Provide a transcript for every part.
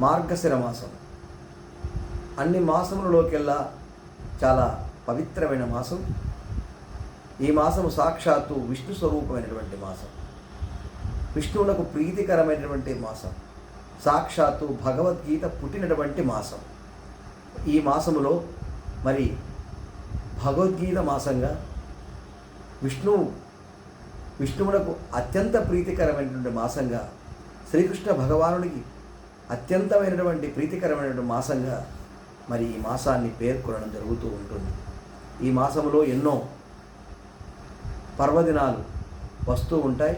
మార్గశిర మాసం అన్ని మాసములలోకెల్లా చాలా పవిత్రమైన మాసం. ఈ మాసము సాక్షాత్తు విష్ణు స్వరూపమైనటువంటి మాసం. విష్ణువులకు ప్రీతికరమైనటువంటి మాసం. సాక్షాత్తు భగవద్గీత పుట్టినటువంటి మాసం. ఈ మాసములో మరి భగవద్గీత మాసంగా విష్ణువు విష్ణువులకు అత్యంత ప్రీతికరమైనటువంటి మాసంగా శ్రీకృష్ణ భగవానుడికి అత్యంతమైనటువంటి ప్రీతికరమైనటువంటి మాసంగా మరి ఈ మాసాన్ని పేర్కొనడం జరుగుతూ ఉంటుంది. ఈ మాసంలో ఎన్నో పర్వదినాలు వస్తూ ఉంటాయి.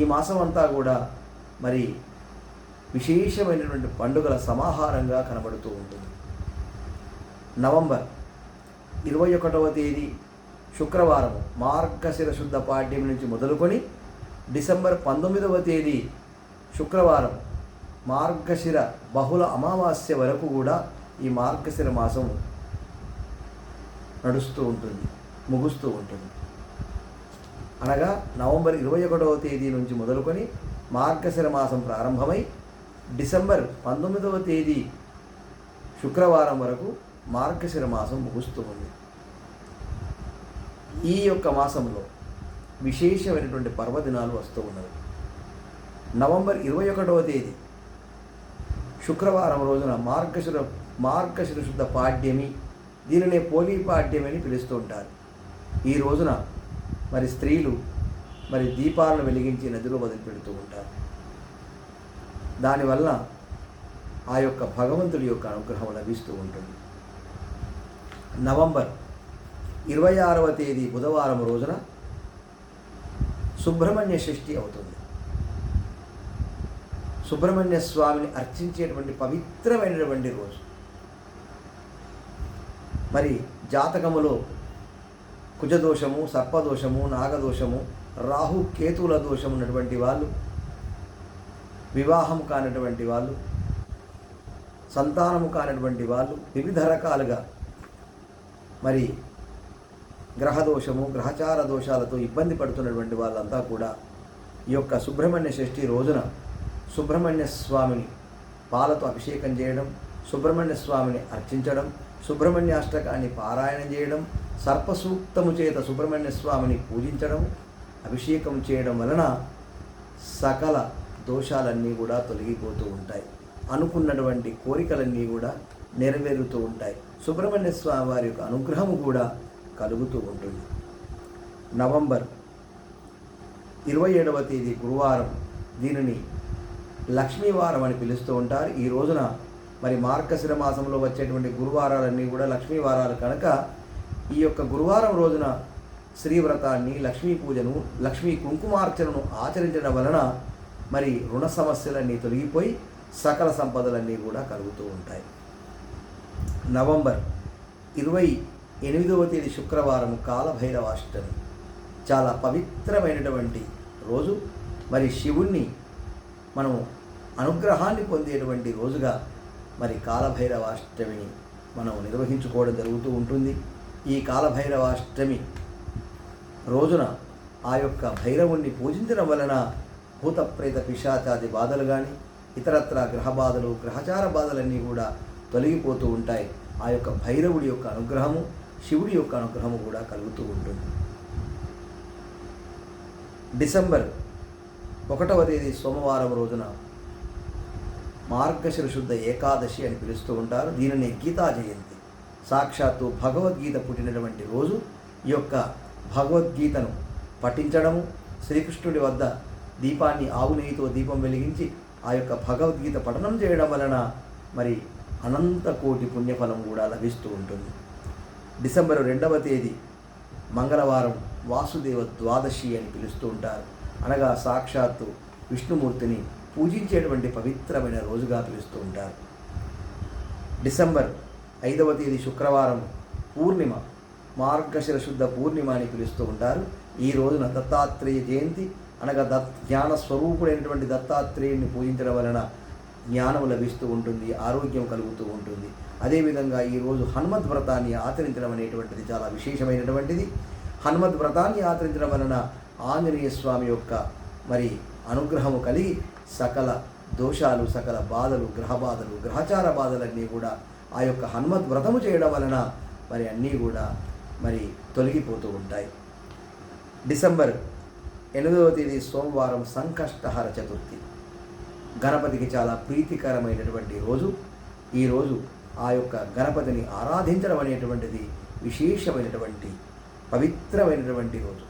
ఈ మాసం అంతా కూడా మరి విశేషమైనటువంటి పండుగల సమాహారంగా కనబడుతూ ఉంటుంది. నవంబర్ ఇరవై ఒకటవ తేదీ శుక్రవారం మార్గశిర శుద్ధ పాడ్యం నుంచి మొదలుకొని డిసెంబర్ పంతొమ్మిదవ తేదీ శుక్రవారం మార్గశిర బహుళ అమావాస్య వరకు కూడా ఈ మార్గశిర మాసం నడుస్తూ ఉంటుంది ముగుస్తూ ఉంటుంది. అనగా నవంబర్ ఇరవై ఒకటవ తేదీ నుంచి మొదలుకొని మార్గశిర మాసం ప్రారంభమై డిసెంబర్ పంతొమ్మిదవ తేదీ శుక్రవారం వరకు మార్గశిర మాసం ముగుస్తూ ఉంది. ఈ యొక్క మాసంలో విశేషమైనటువంటి పర్వదినాలు వస్తూ ఉన్నవి. నవంబర్ ఇరవై ఒకటవ తేదీ శుక్రవారం రోజున మార్గశిర మార్గశిర శుద్ధ పాడ్యమి దీనినే పోలీ పాడ్యమి అని పిలుస్తూ ఉంటారు. ఈ రోజున మరి స్త్రీలు మరి దీపాలను వెలిగించి నదిలో వదిలిపెడుతూ ఉంటారు. దానివల్ల ఆ యొక్క భగవంతుడి యొక్క అనుగ్రహం లభిస్తూ ఉంటుంది. నవంబర్ ఇరవై ఆరవ తేదీ బుధవారం రోజున సుబ్రహ్మణ్య షష్ఠి అవుతుంది. సుబ్రహ్మణ్య స్వామిని అర్చించేటువంటి పవిత్రమైనటువంటి రోజు. మరి జాతకములో కుజదోషము సర్పదోషము నాగదోషము రాహు కేతువుల దోషం ఉన్నటువంటి వాళ్ళు వివాహం కానటువంటి వాళ్ళు సంతానము కానటువంటి వాళ్ళు వివిధ రకాలుగా మరి గ్రహదోషము గ్రహచార దోషాలతో ఇబ్బంది పడుతున్నటువంటి వాళ్ళంతా కూడా ఈ యొక్క సుబ్రహ్మణ్య షష్ఠి రోజున సుబ్రహ్మణ్య స్వామిని పాలతో అభిషేకం చేయడం సుబ్రహ్మణ్య స్వామిని అర్చించడం సుబ్రహ్మణ్యాష్టకాన్ని పారాయణ చేయడం సర్పసూక్తము చేత సుబ్రహ్మణ్య స్వామిని పూజించడం అభిషేకం చేయడం వలన సకల దోషాలన్నీ కూడా తొలగిపోతూ ఉంటాయి. అనుకున్నటువంటి కోరికలన్నీ కూడా నెరవేరుతూ ఉంటాయి. సుబ్రహ్మణ్య స్వామి వారి యొక్క అనుగ్రహము కూడా కలుగుతూ ఉంటుంది. నవంబర్ ఇరవై ఏడవ తేదీ గురువారం దీనిని లక్ష్మీవారం అని పిలుస్తూ ఉంటారు. ఈ రోజున మరి మార్గశిర మాసంలో వచ్చేటువంటి గురువారాలన్నీ కూడా లక్ష్మీవారాలు కనుక ఈ యొక్క గురువారం రోజున శ్రీవ్రతాన్ని లక్ష్మీ పూజను లక్ష్మీ కుంకుమార్చనను ఆచరించడం వలన మరి రుణ సమస్యలన్నీ తొలగిపోయి సకల సంపదలన్నీ కూడా కలుగుతూ ఉంటాయి. నవంబర్ ఇరవై ఎనిమిదవ తేదీ శుక్రవారం కాలభైరవాష్టమి. చాలా పవిత్రమైనటువంటి రోజు. మరి శివుణ్ణి మనం అనుగ్రహాన్ని పొందేటువంటి రోజుగా మరి కాలభైరవాష్టమిని మనం నిర్వహించుకోవడం జరుగుతూ ఉంటుంది. ఈ కాలభైరవాష్టమి రోజున ఆ యొక్క భైరవుణ్ణి పూజించడం వలన భూత ప్రేత పిశాచాది బాధలు కానీ ఇతరత్ర గ్రహ బాధలు గ్రహచార బాధలన్నీ కూడా తొలగిపోతూ ఉంటాయి. ఆ యొక్క భైరవుడి యొక్క అనుగ్రహము శివుడి యొక్క అనుగ్రహము కూడా కలుగుతూ ఉంటుంది. డిసెంబర్ ఒకటవ తేదీ సోమవారం రోజున మార్గశిర శుద్ధ ఏకాదశి అని పిలుస్తూ ఉంటారు. దీనిని గీతా జయంతి. సాక్షాత్తు భగవద్గీత పుట్టినటువంటి రోజు ఈ యొక్క భగవద్గీతను పఠించడము శ్రీకృష్ణుడి వద్ద దీపాన్ని ఆవు నెయ్యితో దీపం వెలిగించి ఆ యొక్క భగవద్గీత పఠనం చేయడం వలన మరి అనంత కోటి పుణ్యఫలం కూడా లభిస్తూ ఉంటుంది. డిసెంబర్ రెండవ తేదీ మంగళవారం వాసుదేవ ద్వాదశి అని పిలుస్తూ ఉంటారు. అనగా సాక్షాత్తు విష్ణుమూర్తిని పూజించేటువంటి పవిత్రమైన రోజుగా పిలుస్తూ ఉంటారు. డిసెంబర్ ఐదవ తేదీ శుక్రవారం పూర్ణిమ మార్గశిర శుద్ధ పూర్ణిమ అని పిలుస్తూ ఉంటారు. ఈ రోజున దత్తాత్రేయ జయంతి అనగా దత్ జ్ఞాన స్వరూపుడైనటువంటి దత్తాత్రేయుని పూజించడం వలన జ్ఞానం లభిస్తూ ఉంటుంది ఆరోగ్యం కలుగుతూ ఉంటుంది. అదేవిధంగా ఈరోజు హనుమద్ వ్రతాన్ని ఆచరించడం అనేటువంటిది చాలా విశేషమైనటువంటిది. హనుమద్ వ్రతాన్ని ఆచరించడం వలన ఆంజనేయ స్వామి యొక్క మరి అనుగ్రహము కలిగి సకల దోషాలు సకల బాధలు గ్రహ బాధలు గ్రహచార బాధలన్నీ కూడా ఆ యొక్క హనుమత్ వ్రతము చేయడం వలన మరి అన్నీ కూడా మరి తొలగిపోతూ ఉంటాయి. డిసెంబర్ ఎనిమిదవ తేదీ సోమవారం సంకష్టహర చతుర్థి. గణపతికి చాలా ప్రీతికరమైనటువంటి రోజు. ఈ రోజు ఆ యొక్క గణపతిని ఆరాధించడం అనేటువంటిది విశేషమైనటువంటి పవిత్రమైనటువంటి రోజు.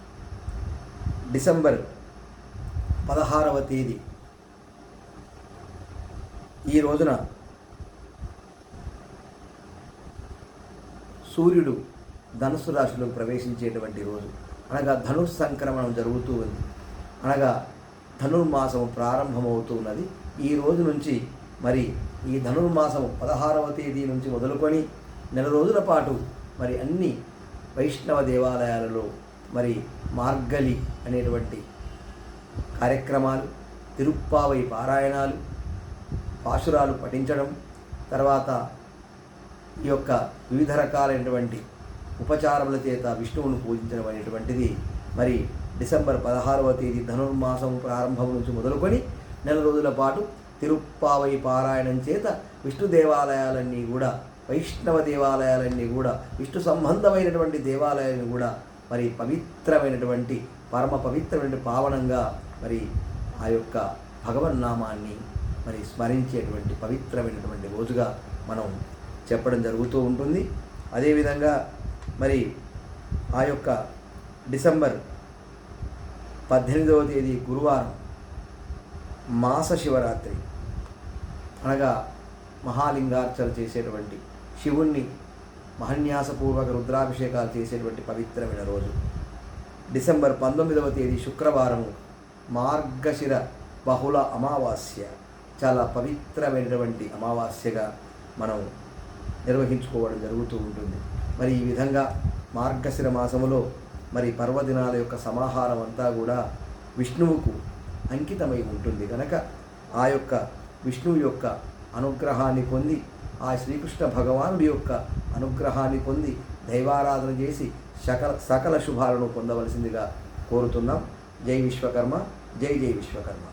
డిసెంబర్ పదహారవ తేదీ ఈ రోజున సూర్యుడు ధనుసు రాశిలో ప్రవేశించేటువంటి రోజు. అనగా ధనుర్ సంక్రమణం జరుగుతూ ఉంది. అనగా ధనుర్మాసము ప్రారంభమవుతూ ఉన్నది. ఈ రోజు నుంచి మరి ఈ ధనుర్మాసము పదహారవ తేదీ నుంచి మొదలుకొని నెల రోజుల పాటు మరి అన్ని వైష్ణవ దేవాలయాలలో మరి మార్గలి అనేటువంటి కార్యక్రమాలు తిరుప్పావై పారాయణాలు పాశురాలు పఠించడం తర్వాత ఈ యొక్క వివిధ రకాలైనటువంటి ఉపచారముల చేత విష్ణువును పూజించడం అనేటువంటిది మరి డిసెంబర్ పదహారవ తేదీ ధనుర్మాసం ప్రారంభం నుంచి మొదలుకొని నెల రోజుల పాటు తిరుప్పావై పారాయణం చేత విష్ణు దేవాలయాలన్నీ కూడా వైష్ణవ దేవాలయాలన్నీ కూడా విష్ణు సంబంధమైనటువంటి దేవాలయాన్ని కూడా మరి పవిత్రమైనటువంటి పరమ పవిత్రమైన పావనంగా మరి ఆ యొక్క భగవన్నామాన్ని మరి స్మరించేటువంటి పవిత్రమైనటువంటి రోజుగా మనం చెప్పడం జరుగుతూ ఉంటుంది. అదేవిధంగా మరి ఆ యొక్క డిసెంబర్ పద్దెనిమిదవ తేదీ గురువారం మాస శివరాత్రి అనగా మహాలింగార్చన చేసేటువంటి శివుణ్ణి మహన్యాసపూర్వక రుద్రాభిషేకాలు చేసేటువంటి పవిత్రమైన రోజు. డిసెంబర్ పంతొమ్మిదవ తేదీ శుక్రవారము మార్గశిర బహుళ అమావాస్య. చాలా పవిత్రమైనటువంటి అమావాస్యగా మనం నిర్వహించుకోవడం జరుగుతూ ఉంటుంది. మరి ఈ విధంగా మార్గశిర మాసములో మరి పర్వదినాల యొక్క సమాహారం అంతా కూడా విష్ణువుకు అంకితమై ఉంటుంది. కనుక ఆ యొక్క విష్ణువు యొక్క అనుగ్రహాన్ని పొంది ఆ శ్రీకృష్ణ భగవానుడి యొక్క అనుగ్రహాన్ని పొంది దైవారాధన చేసి సకల సకల శుభాలను పొందవలసిందిగా కోరుతున్నాం. జై విశ్వకర్మ జై జై విశ్వకర్మ.